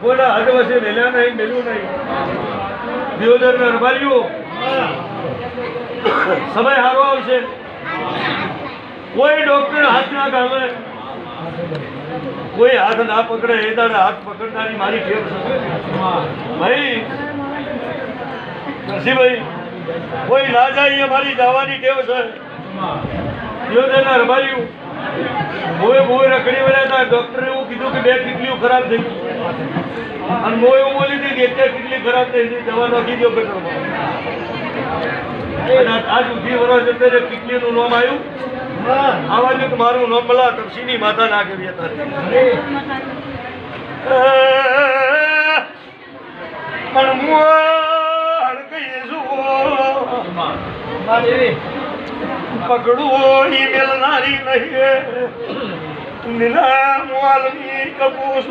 કોઈના વચ્ચે મેલ્યા નહીં, મેલ્યું નહીં. દિયોદર ને રબારીઓ, સમય સારો આવશે. કોઈ ડોક્ટર હાથ ના ગાલે કોઈ હાથ ના પકડે, એ દાડે હાથ પકડનારી મારી ઠેર ભાઈ નરસિંહભાઈ કોઈ ના જાય, એ મારી જવાની ટેવ છે. દિયોદરના રબારીઓ મોએ મોય રખડી વળ્યા ડોક્ટરે એવું કીધું કે બે કિડનીઓ ખરાબ થઈ અને મોય એવું બોલી હતી કે એક કિડની ખરાબ થઈ ગઈ. દવા નાખી દો પેટ્રોલમાં આજ ઉઠી વર્ષ અત્યારે કિડનીનું નામ આવ્યું. આવા જ મારું નામ ભલા તપસીની માતા ના કરી હતા પણ હું હડકઈ છું પકડું ઈ મેલનારી નહીં નીલા મુઆલમી કપૂસ.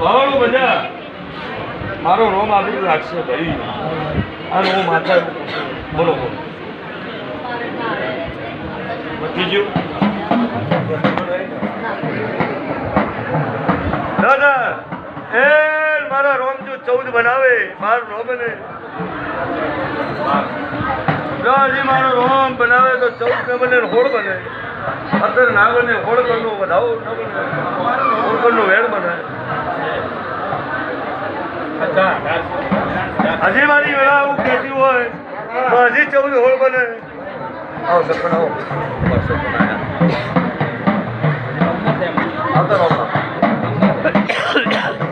ભાવડું બધા મારો રોમ આવી લાગશે ભાઈ. અને હું માથા બોલો બોલો. બીજું દાદા એ મારા રોમ જો ચૌદ બનાવે. મારું રોમ બને જો હજી મારો રોમ બનાવે તો ચૌદ ને બને હોળ બને અત્યારે નાગરને હોળ કરનો વધાવો બને હોળ કરનો વેળ બને હજી મારી વેળા આવું કહેતી હોય તો હજી ચૌદ હોળ બને. આવો સપન આવો. સરપંચ આવતા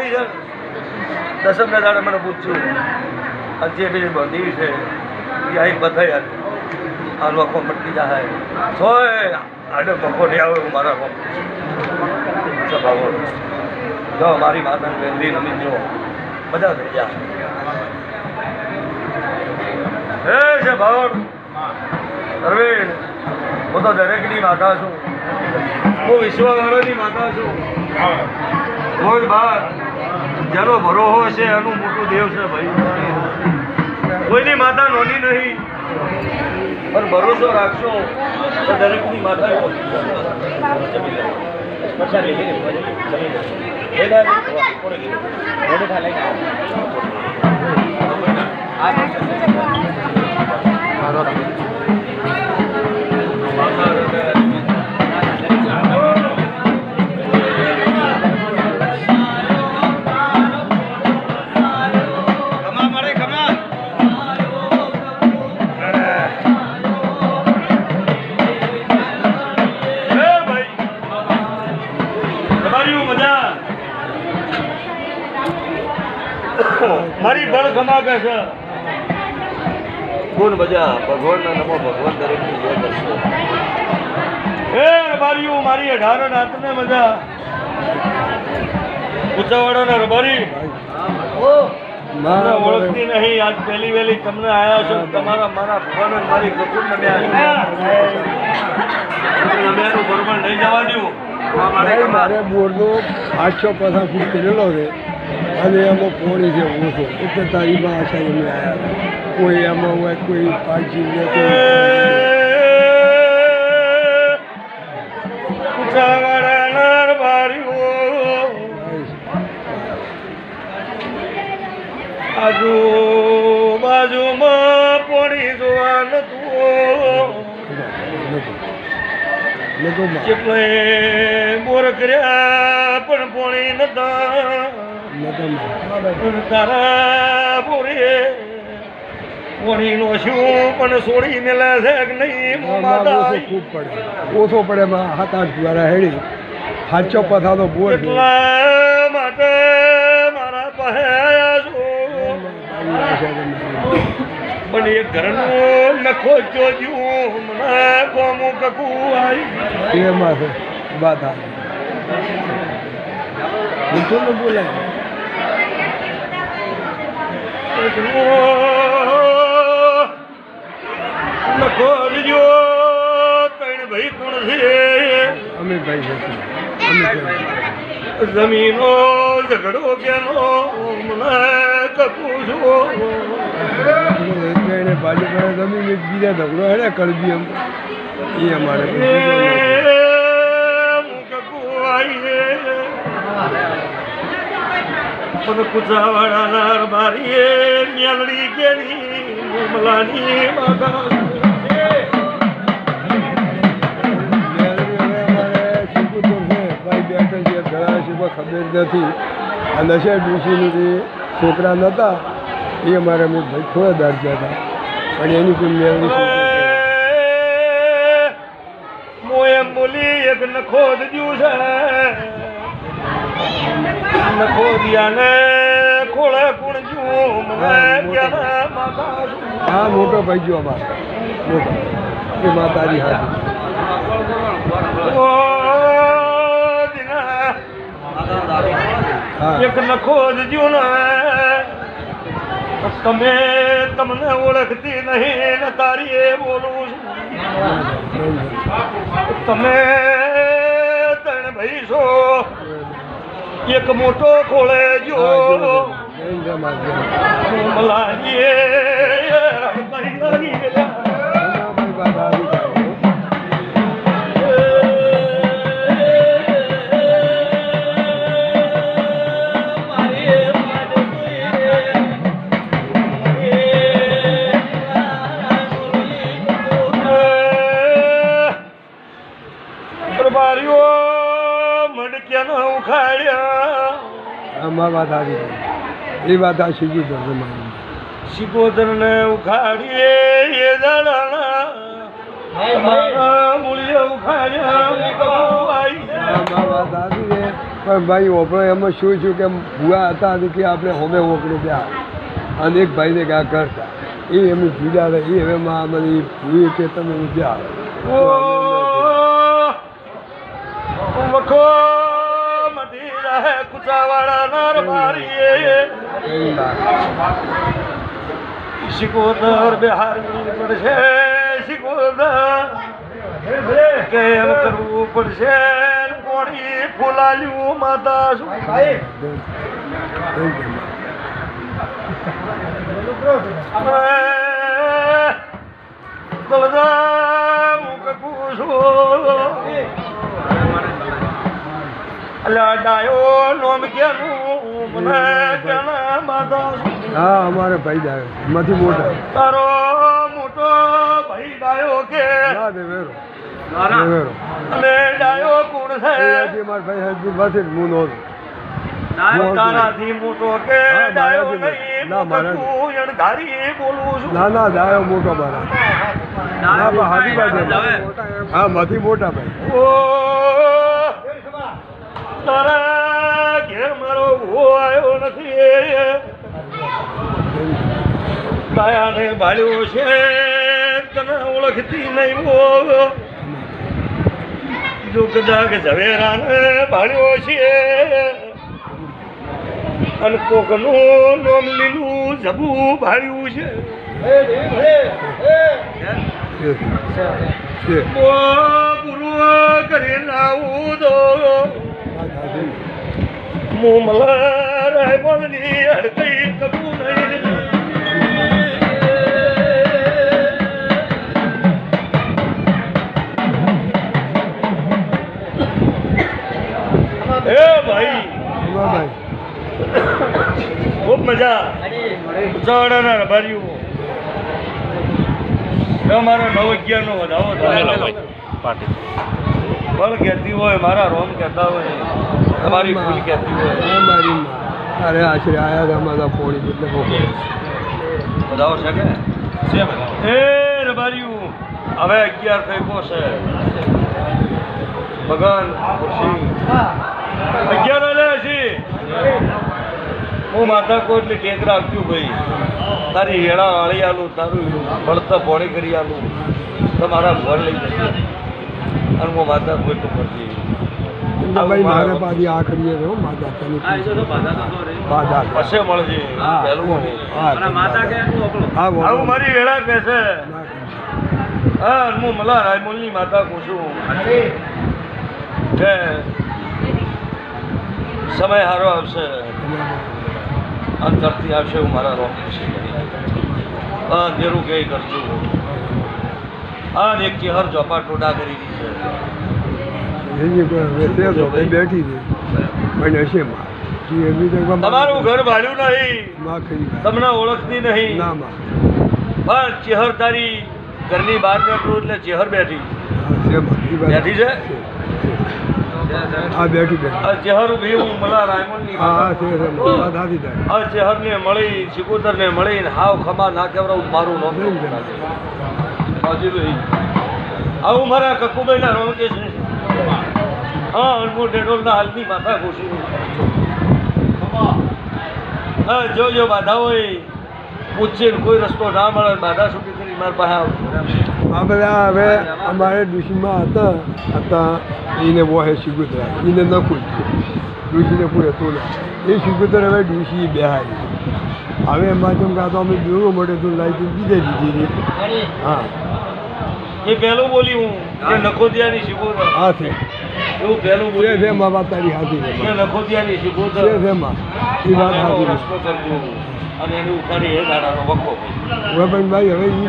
કરેલી છે. ને દસમ ના દાડે મને પૂછ્યું. અને જે બીજી બધી છે, એ અહીં બધાય આ લોકો મટકી જાય સોય, આડે પંખો નહીં આવે હું મારા સ્વભાવો જો, મારી માતા વેંદી નમી જો બધા થઈ ગયા. હે છે ભાવ અરવિંદ, હું તો દરેકની માતા છું. હું વિશ્વવાળાની માતા છું. રોજ બાર જેનો ભરોહો છે એનું મોટું દેવ છે ભાઈ. કોઈની માતા નોની નહીં. પણ ભરોસો રાખશો તો દરેકની માતા હે છે કોણ મજા ભગવાનના નમો ભગવાન દરેકની જય કરશે. હે રબારીઓ મારી અઢાર નાતને મજા. ઊંચાવાડાના રબારી. તમને ઓળખતી નહીં. આજ પહેલી વહેલી તમને આવ્યા છો. તમારા મારા ભગવાન મારી કપૂર નમ્યા નમ્યાનું ભરમણ નહીં જવા દઉં. મારે બોર્ડનો આઠસો પચાસ ફૂટ કરેલો છે. અને એમાં પોણી છે ઓછો એટલે તારીમાં આશા અમે આવ્યા કોઈ એમાં હોય કોઈ પાછી ઊંચાવાડાના રબારીઓ આજુબાજુમાં પોણી જોવા નતું બોર કર્યા પણ પોણી નતા તારા પોણીનો શું પણ સોડી મેલા છે કે નહીં ખૂબ પડે. ઓછો પડે સાત આઠ દ્વારા હેડી. સાતસો પથા તો બોર એટલા માટે મારા પાસે. પણ એ ઘરનું નખો જોજ્યું મને કોમું કકું આવી એમાં છે વાત આ બોલાય. નખો જો ત્રણ ભાઈ કોણ છે અમે ભાઈ જશું અમે કહીએ. જમીનો ઝઘડો કેનો મને કકું છું એટલે એને ભાજપ જમીન બીજા ઝઘડો હે કરવી એમ એ અમારે કુચાવાડા નાર મારીએ મેલડી કેરી મલાની માતા ખબર નથી આ નશા ડૂસીનું જે છોકરા નહોતા એ અમારે અમે ભાઈ થોડા દાર્યા હતા પણ એની કોઈ મેળવી મોએ એમ બોલી એક નખો જ્યું છે. નખો દિયા ને ખોળે કુણ જું મને હા મોટો ભાઈ જો અમારો. મોટો. એ માતાજી હાથે ઓ દિના હા. એક નખો દ્યું ને તમે તમને ઓળખતી નહીં ને તારી એ બોલું છું. તમે ત્રણ ભાઈ છો. એક મોટો ખોળે જો. એ વાત આ શીખી જશે મારી શિકોતર ને ઉખાડીએ એ દાડાના પણ ભાઈ ઓપડો એમાં શું છું કે ભૂવા હતા કે આપણે હોમે ઓકડી ત્યાં અને એક ભાઈને ક્યાં કરતા. એ એમની પૂજા એ હવે માં મને ભૂઈ કે તમે ઉજા વખો! રહે કુચાવાળા નાર મારીએ શિકોતર બિહારની પડશે શિકોતર કેમ કરવું પડશે કોણી ફૂલાલ્યું માતા શું ડાયો નોમ કેનું મને હા અમારે ભાઈ જાય. માંથી મોટા. તારો મોટો ભાઈ ડાયો કે? ના દેવેરો દેવેરો અને ડાયો કોણ છે? હજી મારા ભાઈ હજી હું નહોતો તારાથી મોટો કે ડાયો નહીં ના, મારાથી. તું અણધારી બોલું છું. ના ના દાયો મોટો મારા. ના ભાઈ. હા માંથી મોટા ભાઈ. ઓ તારા ઘેર મારો ભૂ આવ્યો નથી કાયાને ભાળ્યો છે તને ઓળખતી નહીં હો જો કદાચ ઝવેરાને ભાળ્યો છે અને કોકનું નોમ લીલું જબું ભાળ્યું છે. ગુરુ કરી લાવું દો. વાત હાચી. હું મલા રાય બોલની હડકઈ કબૂ નહીં ખૂબ મજા. ઉચાવડાના રબારીઓ. અમારો નવ અગિયારનો વધાવો થાય બળ કહેતી હોય મારા રોમ કહેતા હોય તમારી ભૂલ કહેતી હોય. મારી અરે આશરે આયા ગામમાં અમારા પોણી એટલે બોકો બધાઓ છે કે? એ રબારીયું હવે અગિયાર થઈ ગયો છે. ભગવાન ખુરશી અગિયાર વાલે હશી હું માતા કોઈ એટલે ટેક આપ્યું ભાઈ. તારી હેળા આળી આલું તારું બળતા પોણી કરી આલું. તમારા ઘર લઈ જશે અને હું માતા કોઈ તો કરતી મારે પાછી આ કરીએ છો માતા બાધા પછી મળજે પહેલું. હા હા મારી વેળા કહે છે. ના કરી. હા હું મલા રાયમોલની માતા કહું છું. કે સમય સારો આવશે. અંતરથી આવશે હું મારા રોગ હા દેરું કે કરજો. હા ને એક ચેહર ચોપા ટોડા કરી છે. બેઠી જગ્યામાં તમારું ઘર ભાડ્યું નહીં. તમને ઓળખતી નહીં. ના માં ચેહર તારી ઘરની બહાર બેઠું એટલે ચેહર બેઠી. છે બેઠી છે? હા બેઠી બેઠી. ચેહર ઊભી હું મલા રાયમોલની હા હા. છે છે મળી સિકોતરને મળી ને હાવ ખમા ના કેવડાવું મારું નામ કરે. હાજીભાઈ આવું મારા કકુભાઈના રોણ કે છે? હા અનમો ડેડોલના હાલની માથા ખુશી હા જોજો બાધા હોય. પૂછશે ને કોઈ રસ્તો ના મળે બાધા છૂટી કરી મારા પાસે આ બધા હવે અમારે ડુશીમાં હતા હતા એને વોહે શિગુતરા એને ન પૂછ્યું ડુશીને પૂરે તો એ શિગુતર હવે ડુશી બેહારી હવે એમાં જેમ કાં તો અમે દોરો મળે તો લાઈટ બીજે દીધી હા. એ પહેલું બોલી હું કે નખોદિયાની શિકોતર. હા છે. એવું પહેલું બોલી છે મા બાપ તારી હાથી છે નખોદિયાની શિકોતર. છે માં એ વાત હાથી રસ્તો કરજો અને એની ઉપાડી એ દાડાનો વખો હવે પણ ભાઈ હવે એ એ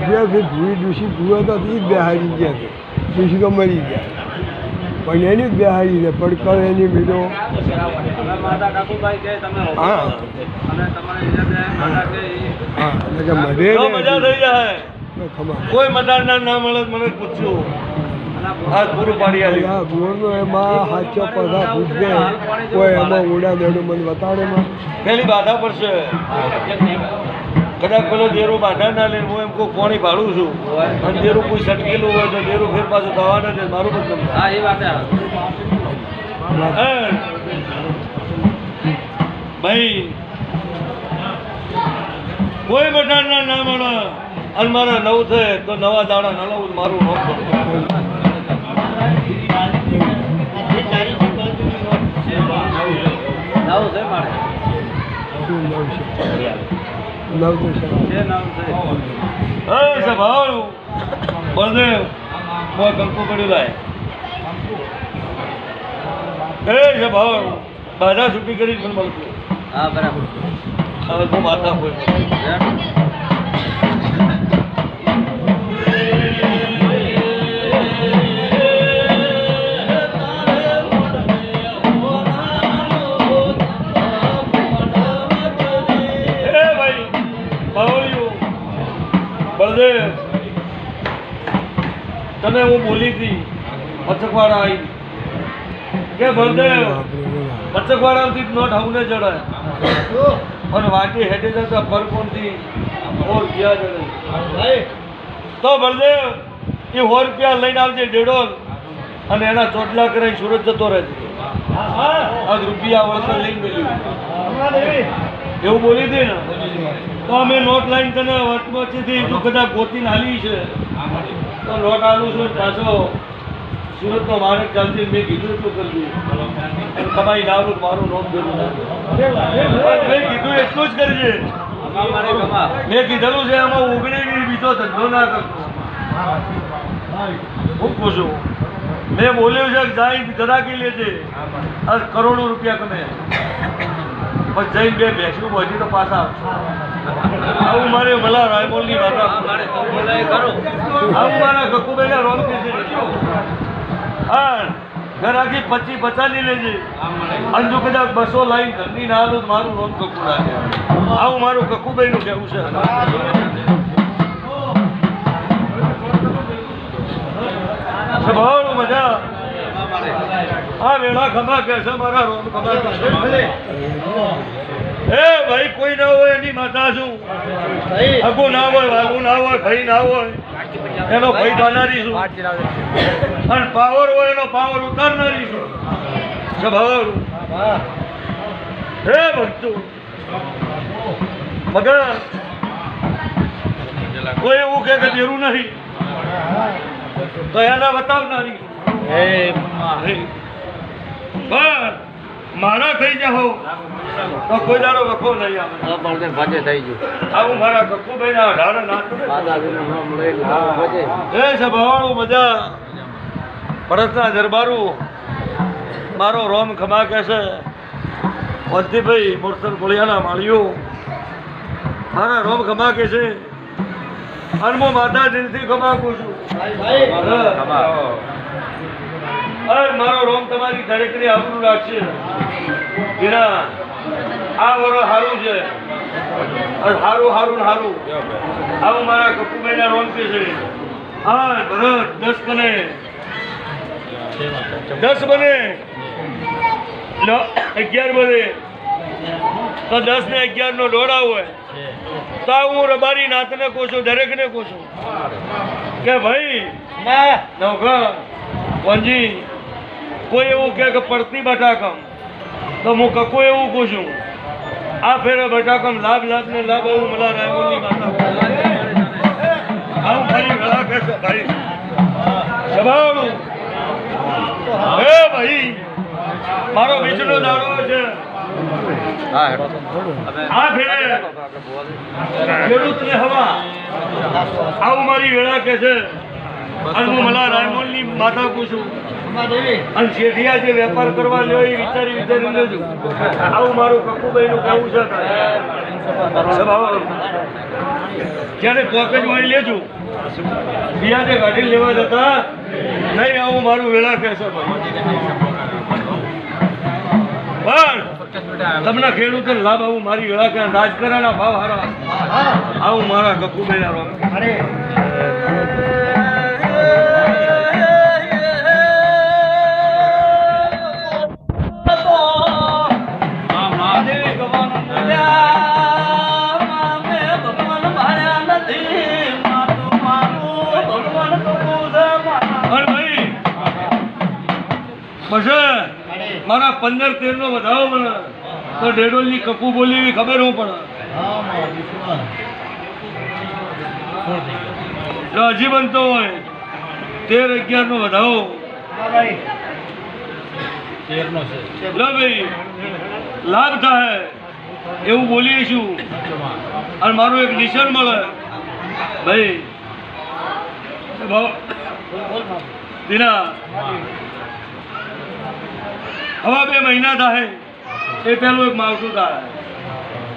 જે છે ધૂળી ડુશી ભૂવા હતા એ જ બેહારી ગયા છે. ડુશી તો મરી ગયા. પણ એની જ બેહારી છે. પડકર એની બીજો હા. હા. એટલે મજા થઈ જાય. કોઈ મદારના ના મળે મને પૂછ્યું હાથ પૂરું પાડી આવી આ બોરનો એમાં હાચો પધા પૂછે કોઈ એમાં ઉડા દેડું મને બતાડે માં. પેલી બાધા પડશે કદાચ પેલો દેરો બાધા ના લે હું એમ કહું કોણી ભાડું છું. અને દેરું કોઈ સટકેલું હોય તો દેરું ફેર પાછું થવાના મારું બધું ભાઈ કોઈ બટાણા ના મળે અને મારા નવ થાય તો નવા દાડા નવું મારું? છે છે સભાવાળું બાધા છૂટી કરી પણ મળતું. હા બરાબર. હવે હું માતા હોય તને હું બોલી હતી પચકવાડા આવી કે બળદેવ પચકવાડાથી નોટ હવને જડાય પણ વાટી હેઠે જતા પરકોનથી સો રૂપિયા જડે તો બળદેવ એ સો રૂપિયા લઈને આવજે ડેડોલ અને એના ચોટલા કરીને સુરત જતો રહેજે. આ રૂપિયા વર્ષે લઈને મળ્યું એવું બોલી હતી ને? તો અમે નોટ લાઈન તને વચમાંથી એટલું કદાચ ગોતીને હાલી છે. તો નોટ આલું છું, પાછો સુરતનો મારે ચાલતી મેં કીધું એટલું કરજો તમારી ના મારું નોટ દેવું મેં કીધું એટલું જ કરજે. મેં કીધેલું છે, આમાં ઓગણી બીજો ધંધો ના કરતો હું પૂછું, મેં બોલ્યું છે કે જાય ગરાકી લેજે. આ કરોડો રૂપિયા કમે પણ જઈને બે ભેંસનું પછી તો પાછા આવું મારે ભલા રાયમોલની માતા આવું મારા ગકુભાઈના રોલ કે ઘર હા ગરાકી પચી પચાલી લેજે. અને જો કદાચ બસો લાઈન ઘરની ના હાલું મારું રોમ કકુ લાગે આવું મારું કકુભાઈનું કહેવું છે. સ્વભાવનું મજા. આ વેળા ખમા કે છે મારા રોમ ખમા કે છે. એ ભાઈ કોઈ ના હોય એની માતા છું અગુ ના હોય વાગુ ના હોય ભાઈ ના હોય? એનો ભાઈ થનારી છું અને પાવર હોય એનો પાવર ઉતારનારી છું સ્વભાવ હે. ભક્તો. મગર. કોઈ એવું કે કે દેરું નહીં. તો એના બતાવનારી. પણ મારા થઈ જાઓ. તો કોઈ દાડો વખો નહીં આવે. ભજે થઈ ગયું. આવું મારા કક્કુભાઈ ના અઢાર એ સભાવાળું મજા ભરતના દરબારું મારો રોમ ખમા કે છે વંતીભાઈ મોરસર ગોળિયાના માળીઓ મારા રોમ ખમા કે છે અનમો માતા દિલથી ખમાકું છું. અરે મારો રોમ તમારી દરેકની આબરૂ રાખશે. એના આ વરો સારું છે. સારું હારું સારું આવું મારા કપુભાઈના રોમ કે છે. હા ભરત દસ બને. દસ બને. અગિયાર બને. તો દસ ને અગિયાર નો દોડા હોય. તો હું રબારી નાથને કહું છું દરેકને કહું છું કે ભાઈ નવઘર વંજી કોઈ એવું કહે કે પડતી બટાકમ. તો હું કકુ એવું કહું છું આ ફેરે બટાકમ લાભ લાભ ને લાભ એવું મલા રાયમોની માતા. આવું ફરી ગળા કહેશે ભાઈ હે ભાઈ મારો બીજનો દાડો છે. આ ફેરે ખેડૂતને હવા. આવું મારી વેળા કે છે. અને હું મલા રાયમોલની માતા પૂછું અને શેઠિયા જે વેપાર કરવા લ્યો એ વિચારી વિચારી લેજો. આવું મારું કકુભાઈ નું કહેવું છે. જ્યારે પોકેટ વાળી લેજો. બિયાને કાઢી લેવા જતા નહીં આવું મારું વેળા કહેશે પણ તમને ખેડૂતો લાભ આવું મારી વેળા કે રાજકારણ ભાવ હારા. આવું મારા કકુભાઈ ના પછી મારા પંદર તેર નો વધાવો મને તો ડેડોલની કપુ બોલી એવી ખબર હું પણ. હજી બનતો હોય તેર અગિયાર નો વધાવો લાભ થાય. એવું બોલીએ છું. અને મારું એક નિશાન મળે. ભાઈ, દીના, હવા બે મહિના થાય. એ પહેલું એક માવઠું થાય.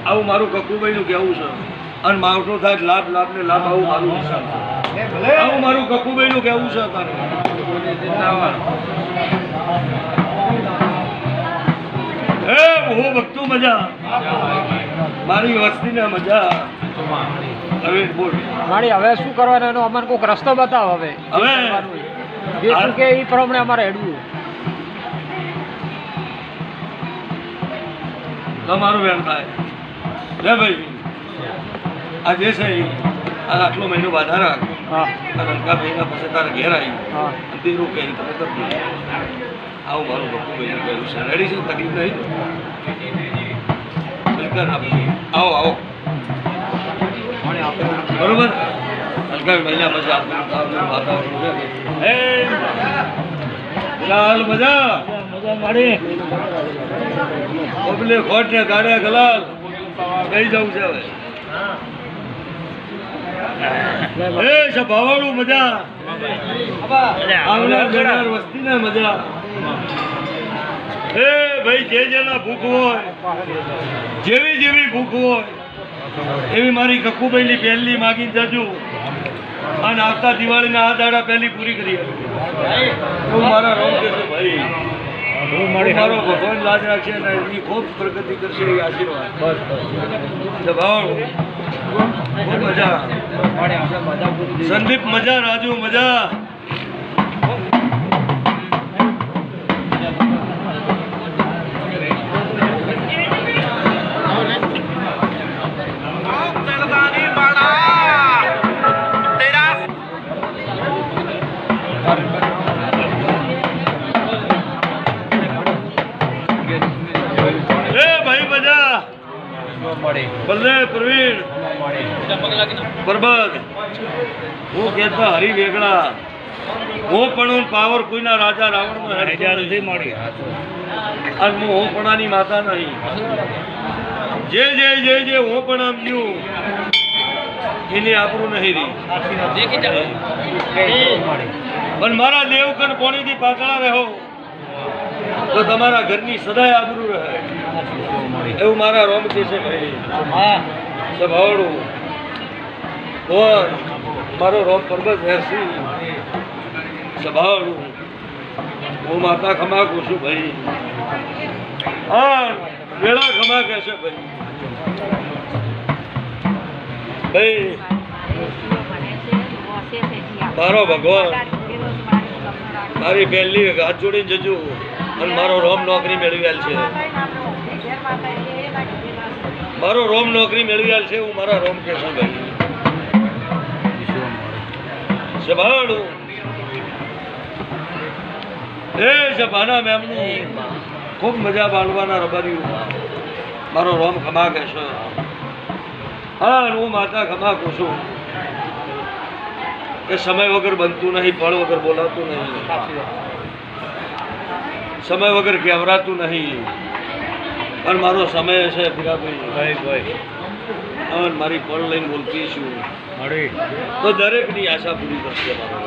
આવું મારું કકુભાઈનું કહેવું છે. અને માવઠું થાય લાભ લાભ ને લાભ આવું મારું નિશાન આવું મારું કકુભાઈનું કહેવું છે તારે. હે હું ભક્તું મજા. મારી વસ્તીને મજા. હવે બોલ. મારી હવે શું કરવાનું? એનો અમને કોઈક રસ્તો બતાવ હવે. હવે? શું કે એ પ્રમાણે અમારે હેડવું. તમારું બેન થાય. લે ભાઈ. આ જે છે આ આટલો મહિનો બાધા રાખ. હા. આ રંકા ભાઈના પછી તારા ઘેર આવી અને તે રોકે તમે કરજો. આવું મારું ગપુ બધું કર્યું છે. રેડી છે? તકલીફ નહીં? આવો આવો. બરોબર? હલકા મહિના પછી આપણું વાતાવરણ છે ચાલ મજા. ઓબલે ખોટ ને ગાડે ગલાલ. કઈ જવું છે હવે. એ સભાવાળું મજા. આવનાર વસ્તીને મજા. એ ભાઈ જે જેના ભૂખ હોય જેવી જેવી ભૂખ હોય એવી મારી કકુભાઈની પહેલી માગીને જજો અને આવતા દિવાળીના આ દાડા પહેલી પૂરી કરી હું મારા રોમ કે છે ભાઈ મારો ભગવાન લાજ રાખશે અને એની ખૂબ પ્રગતિ કરશે એ આશીર્વાદ. ખૂબ મજા. સંદીપ મજા રાજુ મજા. પરબત હું કહેતા હરી વેગળા હું પણ હું પાવર કોઈના રાજા હેડતો નથી. અને હું હોપણાની માતા નહીં. જે જે જે જે આમ આમ્યું એની આપણું નહીં રહી. પણ મારા દેવકન કોણીથી પાતળા રહો તો તમારા ઘરની સદાય આબરૂ રહે. એવું મારા રોમ કે છે. ભાઈ સભાવડું ઓર મારો રોમ પર્વત રહેશું સ્વભાવનું હું માતા ખમા કહું છું ભાઈ. હા, વેળા ખમા કહેશે ભાઈ. ભાઈ, મારો ભગવાન, મારી પહેલી હાથ જોડીને જજો અને મારો રોમ નોકરી મેળવેલ છે. મારો રોમ નોકરી મેળવી આવેલ છે, હું મારા રોમ કહેશું ભાઈ. સભાળું એ સભાના મેમનું. ખૂબ મજા બાળવાના રબાર્યું મારો રોમ ખમા કહેશો હા હું માતા ખમા કહું કે સમય વગર બનતું નહીં ફળ વગર બોલાતું નહીં. સમય વગર કહેવરાતું નહીં. પણ મારો સમય છે ભીરાભાઈ અને મારી ફળ લઈને બોલતી છું. તો દરેકની આશા પૂરી કરશે મારો.